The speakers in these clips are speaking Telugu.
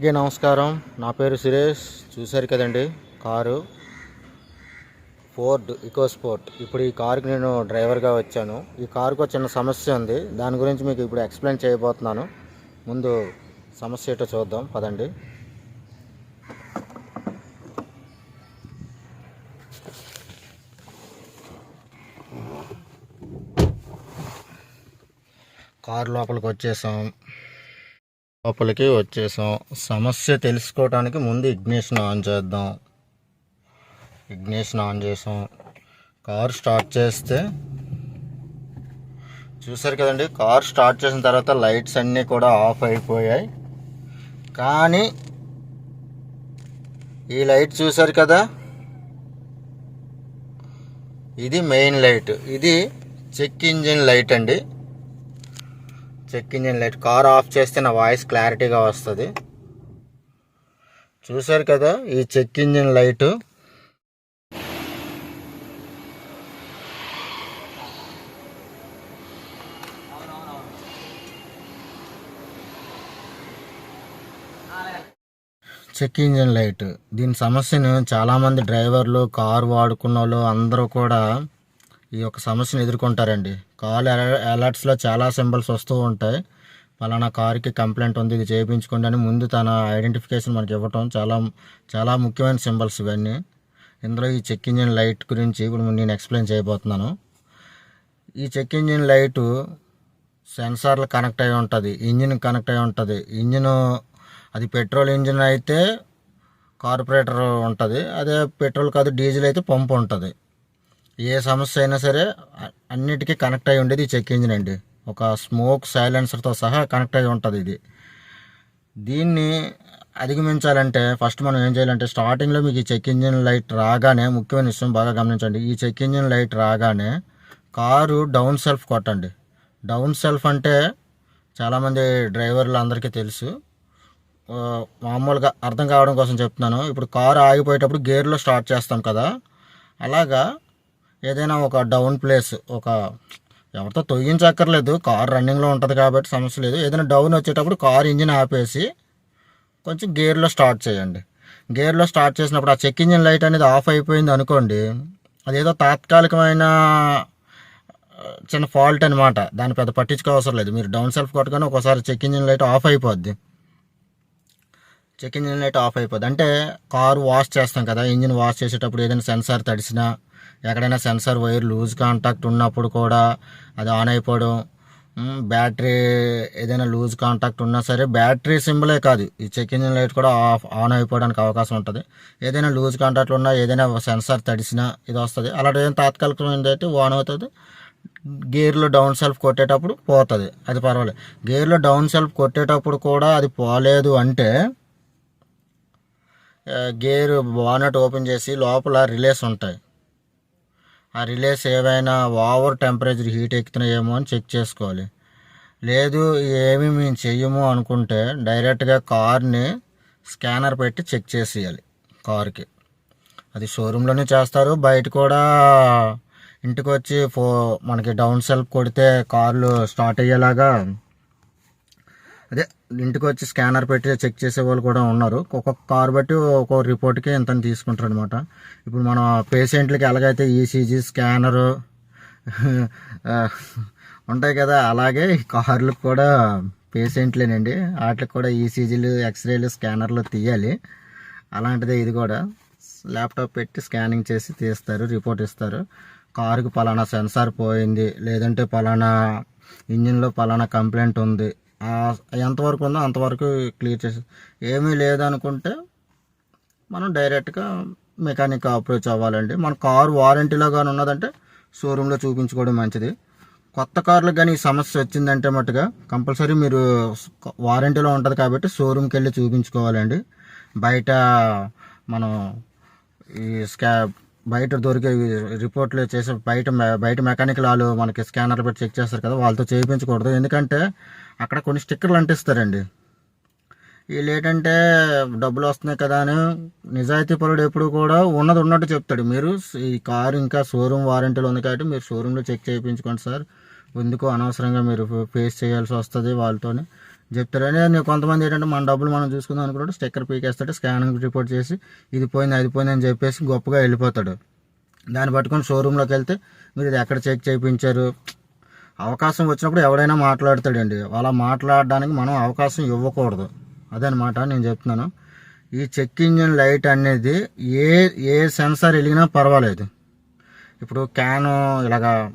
అందరికీ నమస్కారం. నా పేరు సురేష్. చూశారు కదండి? కారు. ఫోర్డ్ ఇకోస్పోర్ట్ ఇప్పుడు ఈ కారుకి నేను డ్రైవర్గా వచ్చాను. ఈ కారుకు ఒక చిన్న సమస్య ఉంది. దాని గురించి మీకు ఇప్పుడు ఎక్స్ప్లెయిన్ చేయబోతున్నాను. ముందు సమస్య ఏటో చూద్దాం. పదండి. కారు లోపలికి వచ్చేసాం. లోపలికి వచ్చేసాం. సమస్య తెలుసుకోవడానికి ముందు ఇగ్నిషన్ ఆన్ చేద్దాం. ఇగ్నిషన్ ఆన్ చేసాం. కార్ స్టార్ట్ చేస్తే చూసారు కదండి కార్ స్టార్ట్ చేసిన తర్వాత లైట్స్ అన్నీ కూడా ఆఫ్ అయిపోయాయి. కానీ ఈ లైట్ చూసారు కదా ఇది మెయిన్ లైట్. ఇది చెక్ ఇంజిన్ లైట్ అండి. Check engine light car off చేస్తే నా వాయిస్ క్లారిటీగా వస్తుంది. చూసారు కదా ఈ check engine light? Check engine light. దీని సమస్యను చాలామంది డ్రైవర్లు కారు వాడుకున్న వాళ్ళు అందరూ కూడా ఈ యొక్క సమస్యను ఎదుర్కొంటారండి. కాల్ అలర్ట్స్లో చాలా సింబల్స్ వస్తూ ఉంటాయి. పలానా కార్కి కంప్లైంట్ ఉంది ఇది చేయించుకోండి అని ముందు తన ఐడెంటిఫికేషన్ మనకి ఇవ్వటం చాలా చాలా ముఖ్యమైన సింబల్స్ ఇవన్నీ. ఇందులో ఈ చెక్ ఇంజిన్ లైట్ గురించి ఇప్పుడు నేను ఎక్స్ప్లెయిన్ చేయబోతున్నాను. ఈ చెక్ ఇంజిన్ లైటు సెన్సార్లు కనెక్ట్ అయి ఉంటుంది ఇంజిన్ కనెక్ట్ అయి ఉంటుంది. ఇంజిన్ అది పెట్రోల్ ఇంజిన్ అయితే కార్పొరేటర్ ఉంటుంది అదే పెట్రోల్ కాదు డీజిల్ అయితే పంపు ఉంటుంది. ఏ సమస్య అయినా సరే అన్నిటికీ కనెక్ట్ అయి ఉండేది ఈ చెక్ ఇంజిన్ అండి. ఒక స్మోక్ సైలెన్సర్తో సహా కనెక్ట్ అయి ఉంటుంది ఇది. దీన్ని అధిగమించాలంటే ఫస్ట్ మనం ఏం చేయాలంటే స్టార్టింగ్లో మీకు ఈ చెక్ ఇంజిన్ లైట్ రాగానే ముఖ్యమైన విషయం బాగా గమనించండి. ఈ చెక్ ఇంజిన్ లైట్ రాగానే కారు డౌన్ సెల్ఫ్ కొట్టండి. డౌన్ సెల్ఫ్ అంటే చాలామంది డ్రైవర్లు అందరికీ తెలుసు. మామూలుగా అర్థం కావడం కోసం చెప్తున్నాను. ఇప్పుడు కారు ఆగిపోయేటప్పుడు గేర్లో స్టార్ట్ చేస్తాం కదా. అలాగా ఏదైనా ఒక డౌన్ ప్లేస్ ఒక ఎవరితో తొయ్యించక్కర్లేదు కార్ రన్నింగ్లో ఉంటుంది కాబట్టి సమస్య లేదు. ఏదైనా డౌన్ వచ్చేటప్పుడు కార్ ఇంజిన్ ఆపేసి కొంచెం గేర్లో స్టార్ట్ చేయండి. గేర్లో స్టార్ట్ చేసినప్పుడు ఆ చెక్ ఇంజిన్ లైట్ అనేది ఆఫ్ అయిపోయింది అనుకోండి అదేదో తాత్కాలికమైన చిన్న ఫాల్ట్ అనమాట దాన్ని పెద్ద పట్టించుకోవసరం లేదు. మీరు డౌన్ సెల్ఫ్ కొట్టగానే ఒకసారి చెక్ ఇంజిన్ లైట్ ఆఫ్ అయిపోద్ది. చెక్ ఇంజిన్ లైట్ ఆఫ్ అయిపోద్ది. అంటే కారు వాష్ చేస్తాం కదా ఇంజిన్ వాష్ చేసేటప్పుడు ఏదైనా సెన్సార్ తడిసినా ఎక్కడైనా సెన్సార్ వైర్ లూజ్ కాంటాక్ట్ ఉన్నప్పుడు కూడా అది ఆన్ అయిపోవడం బ్యాటరీ ఏదైనా లూజ్ కాంటాక్ట్ ఉన్నా సరే బ్యాటరీ సింబలే కాదు. ఈ చెక్ ఇంజిన్ లైట్ కూడా ఆఫ్ ఆన్ అయిపోవడానికి అవకాశం ఉంటుంది. ఏదైనా లూజ్ కాంటాక్ట్ ఉన్నా ఏదైనా సెన్సార్ తడిసినా ఇది వస్తుంది. అలాంటి ఏదైనా తాత్కాలికమైనది అయితే ఆన్ అవుతుంది. గేర్లో డౌన్ సెల్ఫ్ కొట్టేటప్పుడు పోతుంది. అది పర్వాలేదు. గేర్లో డౌన్ సెల్ఫ్ కొట్టేటప్పుడు కూడా అది పోలేదు అంటే గేర్ బానట్ ఓపెన్ చేసి లోపల రిలేస్ ఉంటాయి. ఆ రిలేస్ ఏవైనా ఓవర్ టెంపరేచర్ హీట్ ఎక్కుతున్నాయేమో అని చెక్ చేసుకోవాలి. లేదు ఏమి మేము చెయ్యము అనుకుంటే డైరెక్ట్గా కార్ని స్కానర్ పెట్టి చెక్ చేసేయాలి కార్కి. అది షోరూంలోనే చేస్తారు. బయట కూడా ఇంటికి వచ్చి ఫో మనకి డౌన్ సెల్ఫ్ కొడితే కార్లు స్టార్ట్ అయ్యేలాగా అదే ఇంటికి వచ్చి స్కానర్ పెట్టి చెక్ చేసే వాళ్ళు కూడా ఉన్నారు. ఒక్కొక్క కార్ బట్టి ఒక్కొక్క రిపోర్ట్కి ఎంత తీసుకుంటారు అనమాట ఇప్పుడు మనం పేషెంట్లకి ఎలాగైతే ఈసీజీ స్కానరు ఉంటాయి కదా అలాగే కార్లకు కూడా పేషెంట్లేనండి వాటికి కూడా ఈసీజీలు ఎక్స్రేలు స్కానర్లు తీయాలి. అలాంటిదే ఇది కూడా. ల్యాప్టాప్ పెట్టి స్కానింగ్ చేసి తీస్తారు రిపోర్ట్ ఇస్తారు. కారుకి పలానా సెన్సార్ పోయింది లేదంటే పలానా ఇంజిన్లో పలానా కంప్లైంట్ ఉంది ఎంతవరకు ఉందో అంతవరకు క్లియర్ చేసి ఏమీ లేదనుకుంటే మనం డైరెక్ట్గా మెకానిక్ అప్రోచ్ అవ్వాలండి. మన కారు వారంటీలో కానీ ఉన్నదంటే షోరూంలో చూపించుకోవడం మంచిది. కొత్త కార్లకు కానీ ఈ సమస్య వచ్చిందంటే మట్టుగా కంపల్సరీ మీరు వారంటీలో ఉంటుంది కాబట్టి షోరూమ్కి వెళ్ళి చూపించుకోవాలండి. బయట మనం ఈ స్కా బయట దొరికే రిపోర్ట్లు చేసే బయట బయట మెకానిక్ వాళ్ళు మనకి స్కానర్ పెట్టి చెక్ చేస్తారు కదా వాళ్ళతో చేయించకూడదు. ఎందుకంటే అక్కడ కొన్ని స్టిక్కర్లు అంటిస్తారండి. వీళ్ళు ఏంటంటే డబ్బులు వస్తున్నాయి కదా అని నిజాయితీ పరుడు ఎప్పుడు కూడా ఉన్నది ఉన్నట్టు చెప్తాడు. మీరు ఈ కారు ఇంకా షోరూమ్ వారంటీలో ఉంది కాబట్టి మీరు షోరూంలో చెక్ చేయించుకోండి సార్. ఎందుకు అనవసరంగా మీరు ఫేస్ చేయాల్సి వస్తుంది వాళ్ళతోని చెప్తారని నేను కొంతమంది ఏంటంటే మన డబ్బులు మనం చూసుకుందాం అనుకుంటే స్టిక్కర్ పీకేస్తాడు స్కానింగ్ రిపోర్ట్ చేసి ఇది పోయింది అది పోయింది అని చెప్పేసి గొప్పగా వెళ్ళిపోతాడు. దాన్ని పట్టుకొని షోరూంలోకి వెళ్తే మీరు ఇది ఎక్కడ చెక్ చేయించారు? అవకాశం వచ్చినప్పుడు ఎవడైనా మాట్లాడతాడండి. అలా మాట్లాడడానికి మనం అవకాశం ఇవ్వకూడదు. అదనమాట నేను చెప్తున్నాను. ఈ చెక్ ఇంజిన్ లైట్ అనేది ఏ ఏ సెన్సార్ వెలిగినా పర్వాలేదు. ఇప్పుడు క్యాన్ ఇలాగా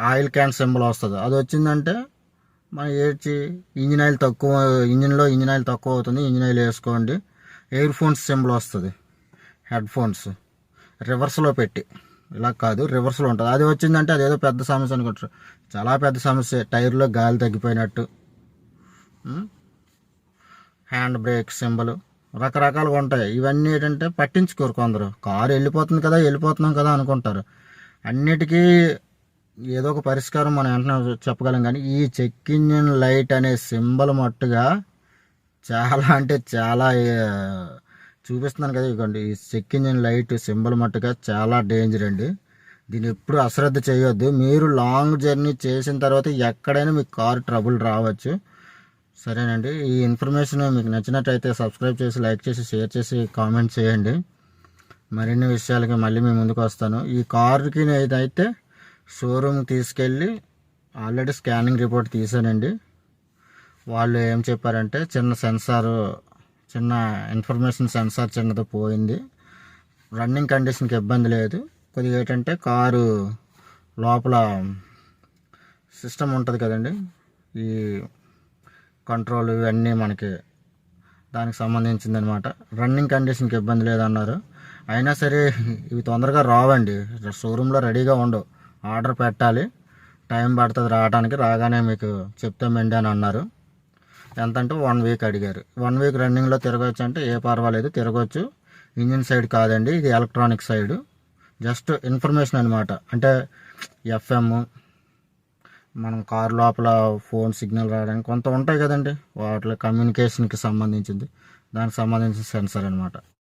ఆయిల్ క్యాన్ సింబల్ వస్తుంది. అది వచ్చిందంటే మనం ఏడ్చి ఇంజిన్ ఆయిల్ తక్కువ ఇంజిన్లో ఇంజిన్ ఆయిల్ తక్కువ అవుతుంది ఇంజిన్ ఆయిల్ వేసుకోండి. ఎయిర్ ఫోన్స్ సింబల్ వస్తుంది. హెడ్ ఫోన్స్ రివర్స్లో పెట్టి. ఇలా కాదు రివర్స్లో ఉంటుంది. అది వచ్చిందంటే అదేదో పెద్ద సమస్య అనుకుంటారు. చాలా పెద్ద సమస్య. టైర్లో గాలి తగ్గిపోయినట్టు. Hand brake symbol. రకరకాలుగా ఉంటాయి. ఇవన్నీ ఏంటంటే పట్టించుకోరు కొందరు. కారు వెళ్ళిపోతుంది కదా వెళ్ళిపోతున్నాం కదా అనుకుంటారు. అన్నిటికీ ఏదో ఒక పరిష్కారం మనం వెంటనే చెప్పగలం కానీ ఈ చెక్ ఇంజిన్ లైట్ అనే సింబల్ మట్టుగా చాలా అంటే చాలా చూపిస్తున్నాను కదా ఇదిగోండి ఈ చెక్ ఇంజిన్ లైట్ సింబల్ మట్టుగా చాలా డేంజర్ అండి. దీన్ని ఎప్పుడు అశ్రద్ధ చేయొద్దు. మీరు లాంగ్ జర్నీ చేసిన తర్వాత ఎక్కడైనా మీకు కారు ట్రబుల్ రావచ్చు. సరేనండి. ఈ ఇన్ఫర్మేషన్ మీకు నచ్చినట్టయితే సబ్స్క్రైబ్ చేసి లైక్ చేసి షేర్ చేసి కామెంట్ చేయండి. మరిన్ని విషయాలకి మళ్ళీ మీ ముందుకు వస్తాను. ఈ కార్కి అయితే షోరూమ్కి తీసుకెళ్ళి ఆల్రెడీ స్కానింగ్ రిపోర్ట్ తీసానండి. వాళ్ళు ఏం చెప్పారంటే చిన్న సెన్సార్ చిన్న ఇన్ఫర్మేషన్ సెన్సార్ చిన్నది పోయింది. రన్నింగ్ కండిషన్కి ఇబ్బంది లేదు. కొద్దిగా ఏంటంటే కారు లోపల సిస్టమ్ ఉంటుంది కదండి. ఈ కంట్రోల్ ఇవన్నీ మనకి దానికి సంబంధించింది అనమాట రన్నింగ్ కండిషన్కి ఇబ్బంది లేదన్నారు. అయినా సరే ఇవి తొందరగా రావండి. షోరూంలో రెడీగా ఉండవు ఆర్డర్ పెట్టాలి. టైం పడుతుంది రావడానికి రాగానే మీకు చెప్తామండి అని అన్నారు. ఎంత అంటే వన్ వీక్ అడిగారు. వన్ వీక్ రన్నింగ్లో తిరగవచ్చు అంటే ఏ పర్వాలేదు తిరగవచ్చు ఇంజిన్ సైడ్ కాదండి ఇది ఎలక్ట్రానిక్ సైడ్. జస్ట్ ఇన్ఫర్మేషన్ అనమాట అంటే ఎఫ్ఎమ్ మనం కార్ లోపల ఫోన్ సిగ్నల్ రావడానికి కొంత ఉంటాయి కదండి వాటిలో కమ్యూనికేషన్కి సంబంధించింది. దానికి సంబంధించిన సెన్సర్ అనమాట